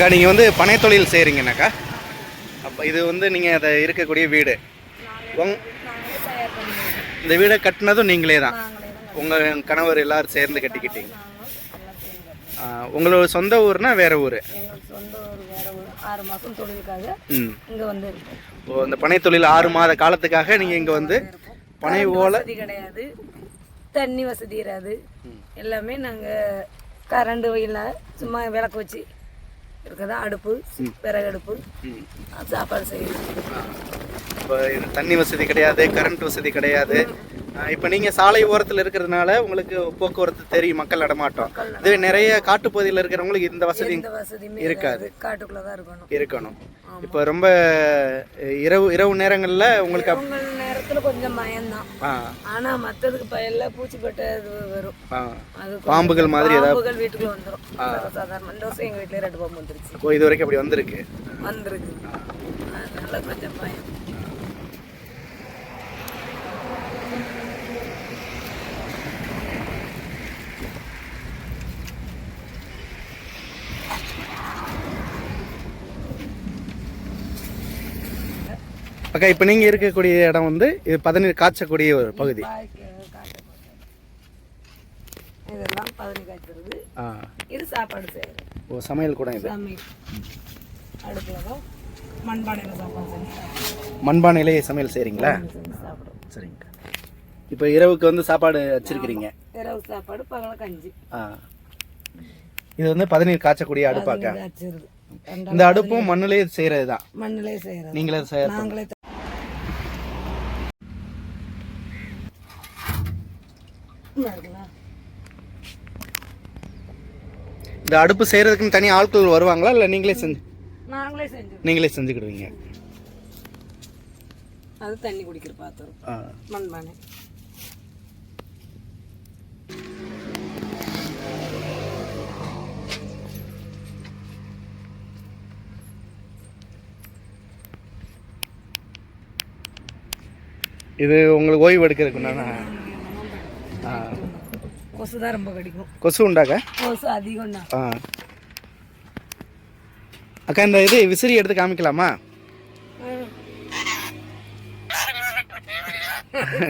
அக்கா நீங்கள் வந்து பனை தொழில் செய்கிறீங்கனாக்கா அப்போ இது வந்து நீங்கள் அதை இருக்கக்கூடிய வீடு. உங் இந்த வீடை கட்டினதும் நீங்களே தான். உங்கள் கணவர் எல்லாரும் சேர்ந்து கட்டிக்கிட்டீங்க. உங்களோட சொந்த ஊர்னா வேற ஊர்? ஆறு மாதம் தொழிலுக்காக இங்கே வந்து ஓ இந்த பனை தொழில் ஆறு மாத காலத்துக்காக நீங்கள் இங்கே வந்து பனை ஓலை கிடையாது. தண்ணி வசதி இராது. எல்லாமே நாங்கள் கரண்ட் இல்லை சும்மா விளக்கு வச்சு இருக்கதா அடுப்பு விறகு அடுப்பு. சாப்பாடு செய்யணும். இப்போ தண்ணி வசதி கிடையாது கரண்ட் வசதி கிடையாது. இப்போ நீங்கள் சாலை ஓரத்தில் இருக்கிறதுனால உங்களுக்கு போக்குவரத்து தெரியும் மக்கள் நடமாட்டம். இதுவே நிறைய காட்டுப்பகுதியில் இருக்கிறவங்களுக்கு இந்த வசதி இருக்காது. காட்டுக்குள்ளே தான் இருக்கணும். இருக்கணும். இப்போ ரொம்ப இரவு இரவு நேரங்களில் உங்களுக்கு நேரத்தில் கொஞ்சம் பயம்தான் ஆ. ஆனால் மற்றதுக்கு பயல்ல பூச்சிப்பட்ட இது வரும். அது பாம்புகள் மாதிரி பாம்புகள் வீட்டுக்குள்ள வந்துடும் சாதாரண இந்த வருஷம் எங்கள் வீட்டில் ரெண்டு பாம்பு வந்துருச்சு. இது வரைக்கும் அப்படி வந்திருக்கு. வந்துருக்கு. அதனால கொஞ்சம் பயம். அக்கா இப்போ நீங்கள் இருக்கக்கூடிய இடம் வந்து இது பதநீர் காய்ச்சக்கூடிய ஒரு பகுதி. பாய்க்கு காட்ட போட்டேன். இதெல்லாம் பதனி காய்ச்சிருது ஆ. இது சாப்பாடு செய்யறது. ஓ சமையல் கூட இது. அடுப்பில் மண்பானையில் சாப்பாடு மண்பானையிலேயே சமையல் செய்கிறீங்களா சரிங்க. இப்போ இரவுக்கு வந்து சாப்பாடு வச்சிருக்கிறீங்க. இரவு சாப்பாடு பகல கஞ்சி ஆ. இது வந்து பதநீர் காய்ச்சக்கூடிய அடுப்பாக்கா? இந்த அடுப்பும் மண்ணிலேயே செய்கிறது தான் மண்ணிலே செய்யறது. நீங்களே செய்ய நாங்களே த- நல்லா இருக்குங்களா? இந்த அடுப்பு செய்கிறதுக்குன்னு தனி ஆட்கள் வருவாங்களா? இல்லை நீங்களே செஞ்சு நாங்களே செஞ்சோம் நீங்களே செஞ்சுக்கிடுவீங்க. அது தண்ணி குடிக்கிற பாத்திரம். மண்பானை. இது உங்களுக்கு ஓய்வு எடுக்கிறதுக்குன்னா ஆ கொசு தான் ரொம்ப கடிக்கும். கொசு உண்டாக்கா? கொசு அதிகம் தான். ஆ. அக்கா இந்த இது விசிறி எடுத்து காமிக்கலாமா?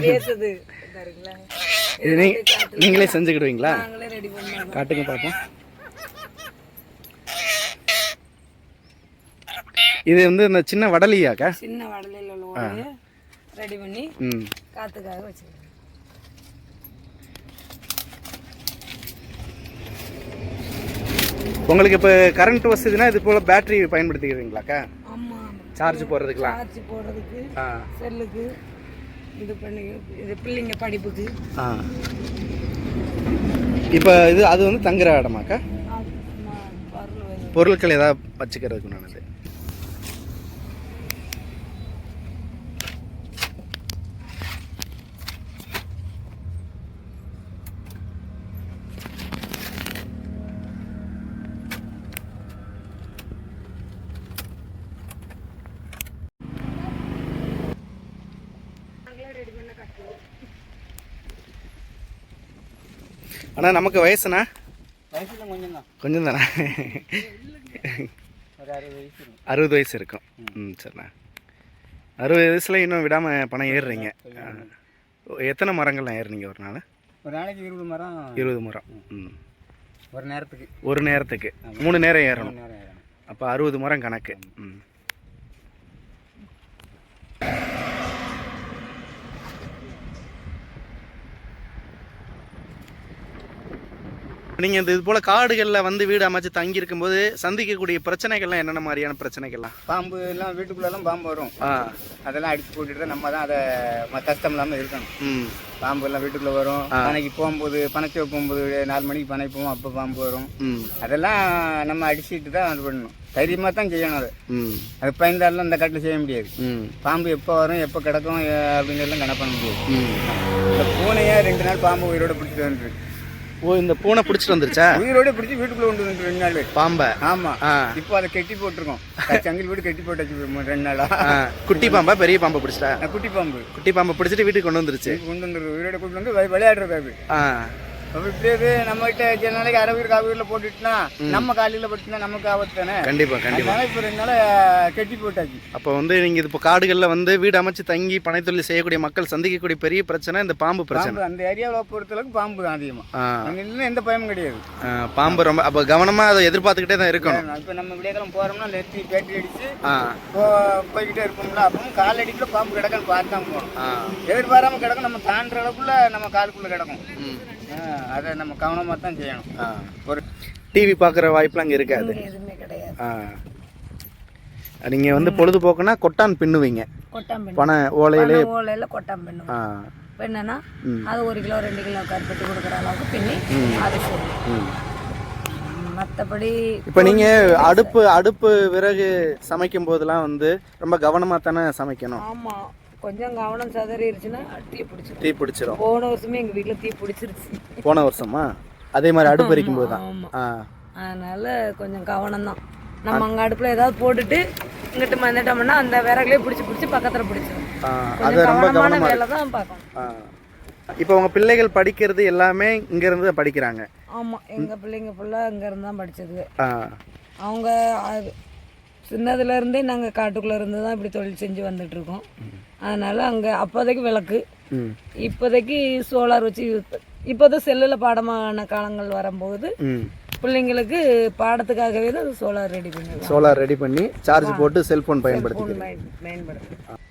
பேசுது. இது நீங்களே செஞ்சுக்கிடுவீங்களா? காட்டுங்க பார்ப்போம் இது வந்து இந்த சின்ன வடலியாக்கா? சின்ன வடலையில் ரெடி பண்ணி காத்துக்காக வச்சுருக்கோம் உங்களுக்கு இப்போ கரண்ட் வசதினா இது போல் பேட்டரி பயன்படுத்திக்கிறீங்களாக்கா? சார்ஜ் போடுறதுக்குலாம். சார்ஜ் போடுறதுக்கு செல்லுக்கு இது பண்ணி இது பிள்ளைங்க படிப்புக்கு. ஆ. இப்போ இது அது வந்து தங்குற இடமாக்கா? பொருட்கள் ஏதாவது வச்சுக்கிறதுக்கு நானது ஆனால் நமக்கு வயசுல கொஞ்சம் தான் அறுபது வயசு இருக்கும். ம். சரிண்ணா. அறுபது வயசில் இன்னும் விடாமல் பணம் ஏறுறீங்க. எத்தனை மரங்கள்லாம் ஏறுனீங்க ஒரு நாள்? ஒரு நாளைக்கு இருபது மரம். இருபது மரம். ம். ஒரு நேரத்துக்கு. ஒரு நேரத்துக்கு. மூணு நேரம் ஏறணும். அப்போ அறுபது மரம் கணக்கு. ம். நீங்கள் இந்த இது போல் காடுகளில் வந்து வீடு அமைச்சு தங்கி இருக்கும்போது சந்திக்கக்கூடிய பிரச்சனைகள்லாம் என்னென்ன மாதிரியான பிரச்சனைகள்லாம்? பாம்பு எல்லாம் வீட்டுக்குள்ளெல்லாம் பாம்பு வரும். அதெல்லாம் அடிச்சு போட்டுட்டு தான் நம்ம தான் அதை கஷ்டம் இல்லாமல் இருக்கணும். பாம்பு எல்லாம் வீட்டுக்குள்ளே வரும். பனைக்கு போகும்போது பனைச்சோ போகும்போது நாலு மணிக்கு பனை போவோம் அப்போ பாம்பு வரும். அதெல்லாம் நம்ம அடிச்சுட்டு தான் அது பண்ணணும். தைரியமாக தான் செய்யணும் அதை. அது பயந்தாலும் இந்த காட்டில் செய்ய முடியாது. பாம்பு எப்போ வரும் எப்போ கிடக்கும் எல்லாம் கணக்கு பண்ண முடியாது. இந்த பூனையே ரெண்டு நாள் பாம்பு உயிரோட பிடிச்சிட்டு வந்துருக்கு. ஓ இந்த பூனை பிடிச்சிட்டு வந்துருச்சா? உயிரோட பிடிச்சி வீட்டுக்குள்ளே கொண்டு வந்து ரெண்டு நாள் பாம்பை. ஆமா. இப்போ அதை கெட்டி போட்டிருக்கோம். சங்கில் வீடு கெட்டி போட்டாச்சு ரெண்டு நாளா. குட்டி பாம்பா பெரிய பாம்பை பிடிச்சிட்டா? குட்டி பாம்பு. குட்டி பாம்பை பிடிச்சிட்டு வீட்டுக்கு கொண்டு வந்துருச்சு. கொண்டு வந்து உயிரோட கொண்டு வந்து வி- விளையாடுறது அது ஆ. அப்ப இப்படியே நம்ம கிட்ட சில நாளைக்கு அரை கால் உயிரில் போட்டுட்டுனா நம்ம காலையில் பட்டுனா நமக்கு ஆபத்து தானே? கண்டிப்பா கண்டிப்பா. அதனால இப்போ ரெண்டு நாள் கட்டி போட்டாச்சு. அப்போ வந்து நீங்க இப்போ காடுகளில் வந்து வீடு அமைச்சு தங்கி பனைத்தொழில் செய்யக்கூடிய மக்கள் சந்திக்கக்கூடிய பெரிய பிரச்சனை இந்த பாம்பு பிரச்சனை. அந்த ஏரியாவில் பொறுத்தளவுக்கு பாம்பு தான் அதிகமாக அங்கே இல்லைன்னா எந்த பயமும் கிடையாது. பாம்பு ரொம்ப அப்போ கவனமா அதை எதிர்பார்த்துக்கிட்டே தான் இருக்கணும். இப்போ நம்ம விடியக்காலம் போகிறோம்னா நெத்தி பேட்டரி அடிச்சு போய்கிட்டே இருப்போம்ல அப்பவும் கால் அடிக்குள்ள பாம்பு கிடக்குன்னு பார்த்து தான் போகணும். ஆ. எதிர்பாராம கிடக்கும் நம்ம தாண்டுற அளவுக்குள்ள நம்ம காலுக்குள்ள கிடக்கும். அதை நம்ம கவனமாக தான் செய்யணும். ஆ. ஒரு டிவி பார்க்குற வாய்ப்புலாம் அங்கே இருக்காது. எதுவுமே கிடையாது. ஆ. நீங்கள் வந்து பொழுதுபோக்குனா கொட்டான் பின்னுவீங்க. கொட்டாம் பெண் பனை ஓலையிலே ஓலையில கொட்டாம் பெண்ணும் ஆ. அது ஒரு கிலோ ரெண்டு கிலோ கருப்பட்டி கொடுக்குற அளவுக்கு பின்னி அது மற்றபடி இப்போ நீங்கள் அடுப்பு அடுப்பு விறகு சமைக்கும் போதெல்லாம் வந்து ரொம்ப கவனமாக தானே சமைக்கணும்? ஆமா. கொஞ்சம் கவனம் சதறிடுச்சுன்னா தீ பிடிச்சிரும். தீ பிடிச்சிரும். போன வருஷமே எங்க வீட்டுல தீ பிடிச்சிருச்சு. போன வருஷமா? அதே மாதிரி அடுப்பு எரிக்கும் போது? தான் அதனால கொஞ்சம் கவனம் தான் நம்ம அங்க அடுப்புல ஏதாவது போட்டுட்டு இங்கிட்டு வந்துட்டோம்னா அந்த விறகுலயே பிடிச்சி பிடிச்சி பக்கத்துல பிடிச்சிரும். ஆ, அது ரொம்ப கவனமாக வேலை தான் பார்க்கணும். இப்போ உங்கள் பிள்ளைகள் படிக்கிறது எல்லாமே இங்கேருந்து தான் படிக்கிறாங்க. ஆமா எங்க பிள்ளைங்க ஃபுல்லா அங்க இருந்து தான் படிச்சது. ஆ. அவங்க அது சின்னதுல இருந்தே நாங்க காட்டுக்குள்ள இருந்து தான் இப்படி தொழில் செஞ்சு வந்துட்டு இருக்கோம் அதனால அங்க அப்போதைக்கு விளக்கு. இப்போதைக்கு சோலார் வச்சு இப்போதான் செல்லில் பாடமான காலங்கள் வரும்போது பிள்ளைங்களுக்கு பாடத்துக்காகவே தான் சோலார் ரெடி பண்ணிருக்கோம் சோலார் ரெடி பண்ணி சார்ஜ் போட்டு செல்ஃபோன் பயன்படுத்திக்கிறேன் பயன்படுது